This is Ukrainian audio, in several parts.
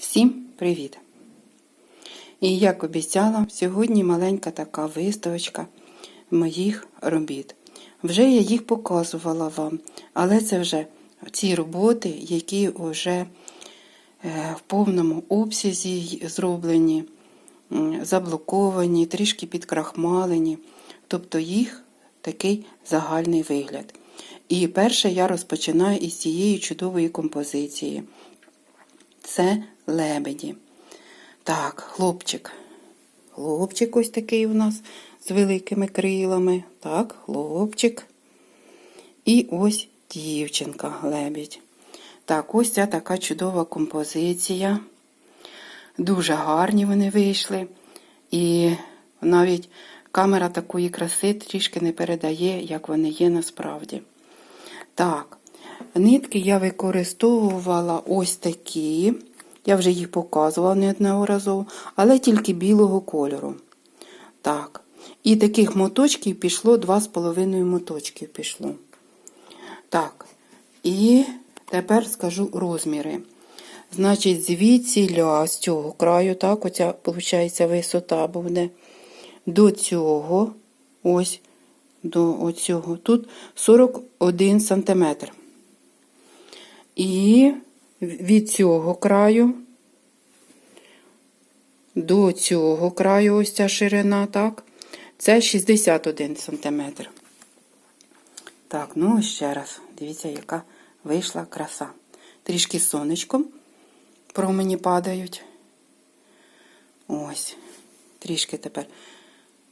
Всім привіт! І як обіцяла, сьогодні маленька така виставочка моїх робіт. Вже я їх показувала вам, але це вже ці роботи, які вже е, в повному обсязі зроблені, заблоковані, трішки підкрахмалені. Тобто їх такий загальний вигляд. І перше я розпочинаю із цієї чудової композиції. Це лебеді. Так, хлопчик. Хлопчик ось такий у нас з великими крилами. Так, хлопчик. І ось дівчинка лебідь. Так, ось ця така чудова композиція. Дуже гарні вони вийшли. І навіть камера такої краси трішки не передає, як вони є насправді. Так, нитки я використовувала ось такі. Я вже їх показувала неодноразово, але тільки білого кольору. Так. І таких моточків пішло 2,5 моточків пішло. Так. І тепер скажу розміри. Значить, звідсіля з цього краю, так, оця, виходить, висота буде. До цього, ось, до оцього, тут 41 сантиметр. І від цього краю до цього краю, ось ця ширина, так, це 61 сантиметр. Так, ну ще раз. Дивіться, яка вийшла краса. Трішки сонечком промені падають. Ось. Трішки тепер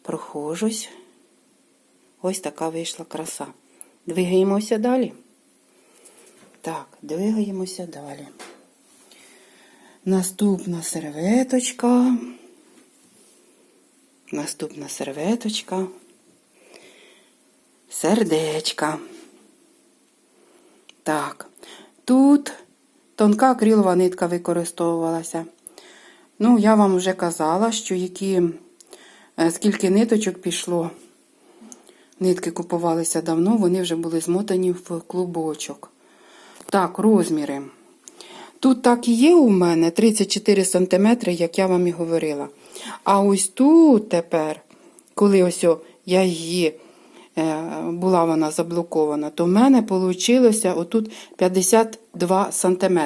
прохожусь. Ось така вийшла краса. Двигаємося далі. Так, двигаємося далі. Наступна серветочка. Наступна серветочка. Сердечка. Так, тут тонка акрилова нитка використовувалася. Ну, я вам вже казала, що які, е, скільки ниточок пішло. Нитки купувалися давно, вони вже були змотані в клубочок. Так, розміри. Тут так і є у мене 34 см, як я вам і говорила. А ось тут тепер, коли ось я її е, була вона заблокована, то в мене вийшло отут 52 см.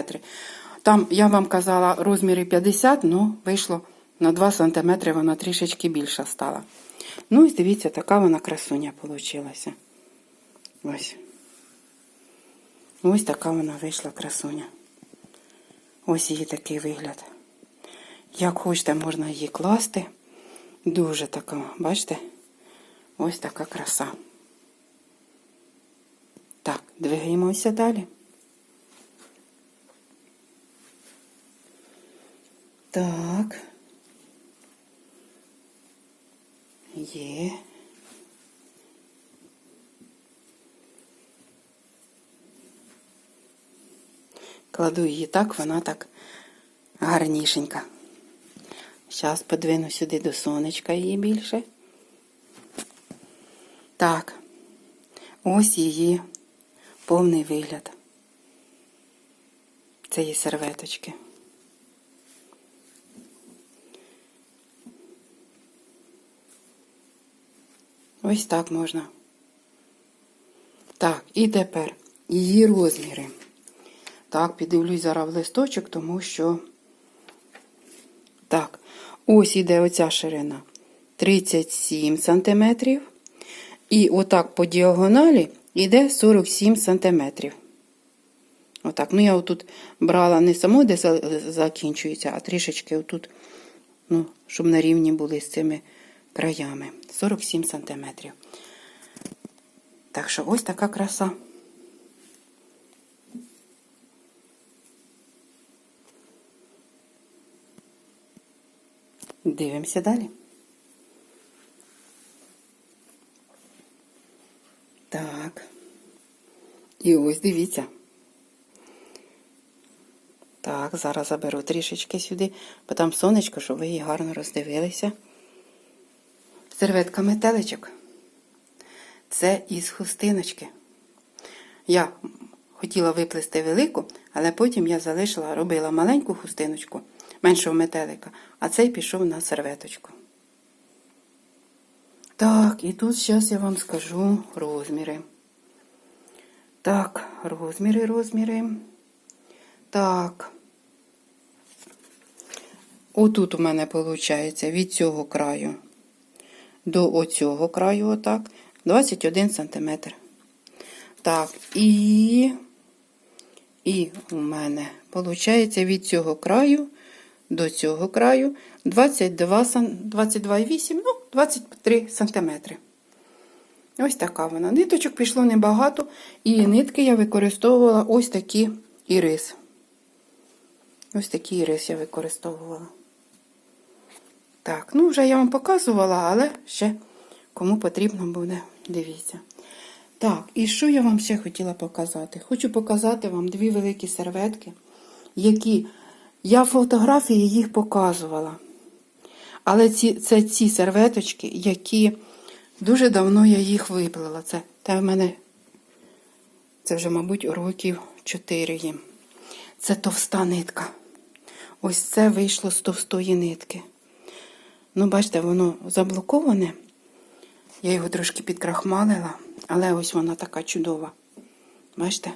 Там, я вам казала, розміри 50, ну вийшло на 2 см, вона трішечки більша стала. Ну, і дивіться, така вона красуня вийшла. Ось. Ось така вона вийшла красуня. Ось її такий вигляд. Як хочете, можна її класти. Дуже така, бачите? Ось така краса. Так, двигаємося далі. Так. Є. Кладу її так, вона так гарнішенька. Зараз подвину сюди до сонечка її більше. Так, ось її повний вигляд. Цієї серветочки. Ось так можна. Так, і тепер її розміри. Так, піддивлюсь зараз в листочок, тому що. Так, ось іде оця ширина 37 см. І отак по діагоналі йде 47 см. Отак. Ну, я отут брала не само, де закінчується, а трішечки отут, ну, щоб на рівні були з цими краями. 47 см. Так що ось така краса. Дивимося далі. Так. І ось дивіться. Так, зараз заберу трішечки сюди, бо там сонечко, щоб ви її гарно роздивилися. Серветка метеличок. Це із хустиночки. Я хотіла виплести велику, але потім я залишила, робила маленьку хустиночку, меншого метелика, а цей пішов на серветочку. Так, і тут зараз я вам скажу розміри. Так, розміри, розміри. Так. Отут у мене виходить від цього краю до оцього краю, отак, 21 см. Так, і, і у мене виходить від цього краю до цього краю 22, 22,8, ну, 23 см. Ось така вона. Ниточок пішло небагато, і нитки я використовувала ось такі ірис. Ось такі ірис я використовувала. Так, ну вже я вам показувала, але ще кому потрібно буде, дивіться. Так, і що я вам ще хотіла показати? Хочу показати вам дві великі серветки, які я фотографії їх показувала. Але ці, це ці серветочки, які дуже давно я їх виплела. Це те в мене, це вже, мабуть, років 4 їм. Це товста нитка. Ось це вийшло з товстої нитки. Ну, бачите, воно заблоковане. Я його трошки підкрахмалила, але ось вона така чудова. Бачите?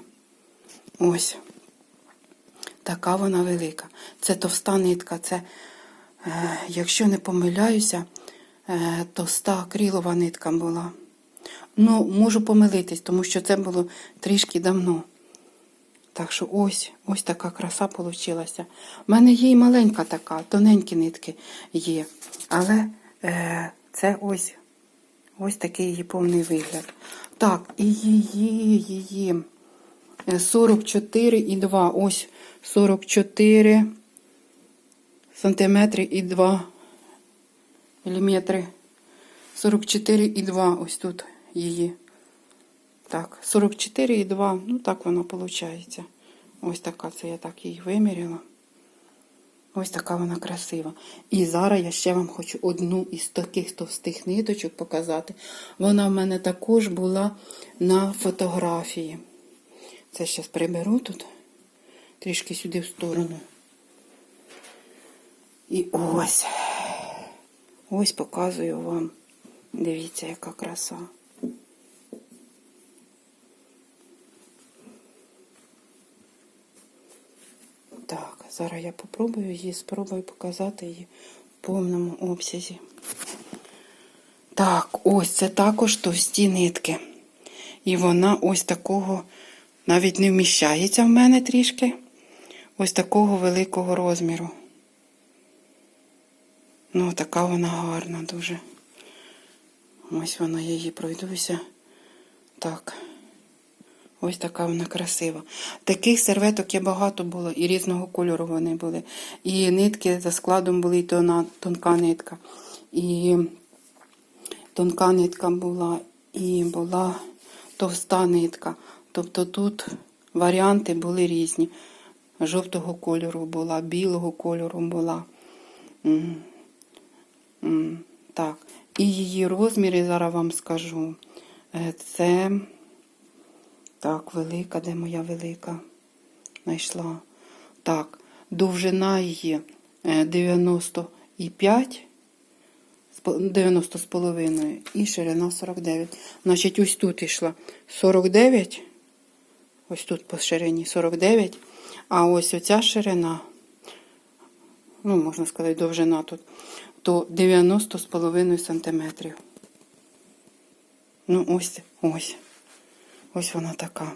Ось. Така вона велика. Це товста нитка. Це, е, якщо не помиляюся, е, товста акрилова нитка була. Ну, можу помилитись, тому що це було трішки давно. Так що ось, ось така краса получилася. У мене є і маленька така, тоненькі нитки є. Але е, це ось, ось такий її повний вигляд. Так, і її, її е, 44,2. Ось 44 сантиметри і 2 міліметри. 44,2 ось тут її. Так, 44,2, ну так воно виходить. Ось така це я так її виміряла. Ось така вона красива. І зараз я ще вам хочу одну із таких товстих ниточок показати. Вона в мене також була на фотографії. Це зараз приберу тут, трішки сюди в сторону. І ось. Ось показую вам. Дивіться, яка краса. Так, зараз я попробую її, спробую показати її в повному обсязі. Так, ось це також товсті нитки. І вона ось такого навіть не вміщається в мене трішки. Ось такого великого розміру. Ну, така вона гарна дуже. Ось вона я її пройдуся. Так. Ось така вона красива. Таких серветок є багато було, і різного кольору вони були. І нитки за складом були і тона, тонка нитка. І тонка нитка була, і була товста нитка. Тобто тут варіанти були різні. Жовтого кольору була, білого кольору була. Так. І її розміри зараз вам скажу. Е, Це. Так, велика, де моя велика? Знайшла. Так, довжина її е, 95, спо- 90 з половиною і ширина 49. Значить, ось тут йшла 49, ось тут по ширині 49, а ось оця ширина, ну, можна сказати, довжина тут, то 90 з половиною сантиметрів. Ну, ось, ось. Ось вона така.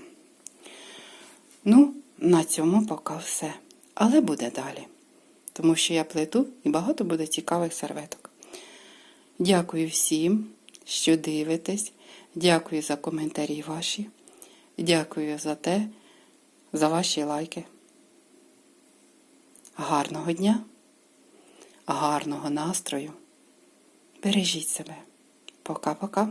Ну, на цьому поки все. Але буде далі. Тому що я плету і багато буде цікавих серветок. Дякую всім, що дивитесь. Дякую за коментарі ваші. Дякую за те, за ваші лайки. Гарного дня, гарного настрою. Бережіть себе. Пока-пока.